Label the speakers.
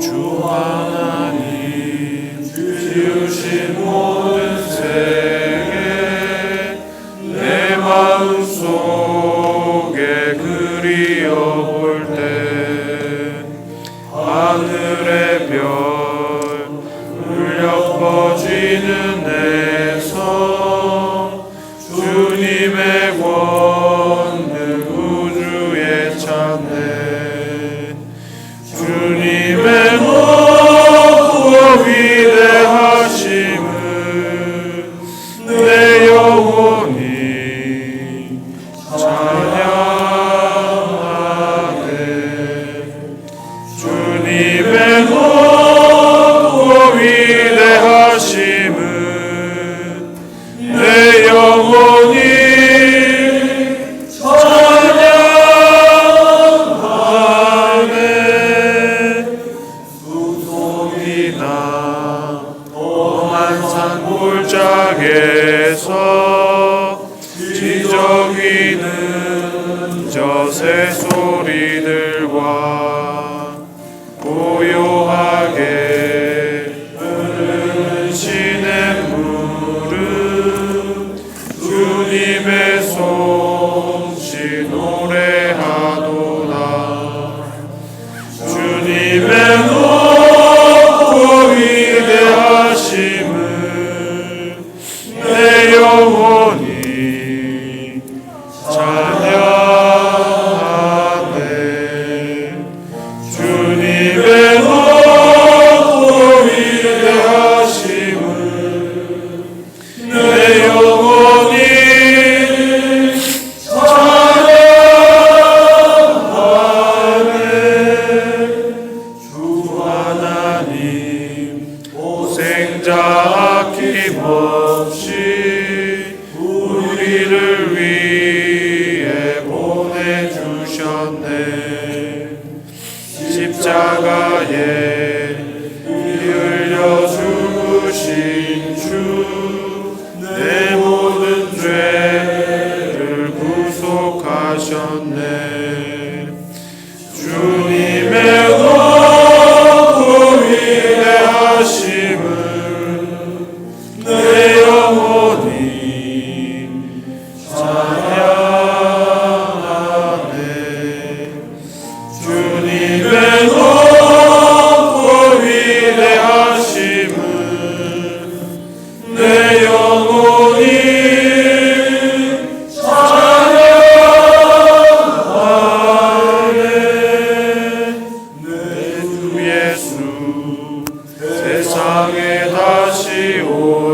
Speaker 1: 주 하나님 지으신 모든 세계 내 마음 속에 그리워볼 때 하늘의 별 울려 퍼지는 내 새 소리들과 고요하게 흐르는 시냇물은 주님의 하나님 고생자 아낌없이 우리를 위해 보내주셨네. 십자가에 흘려 죽으신 주 내 모든 죄를 구속하셨네. 땅에 다시 오.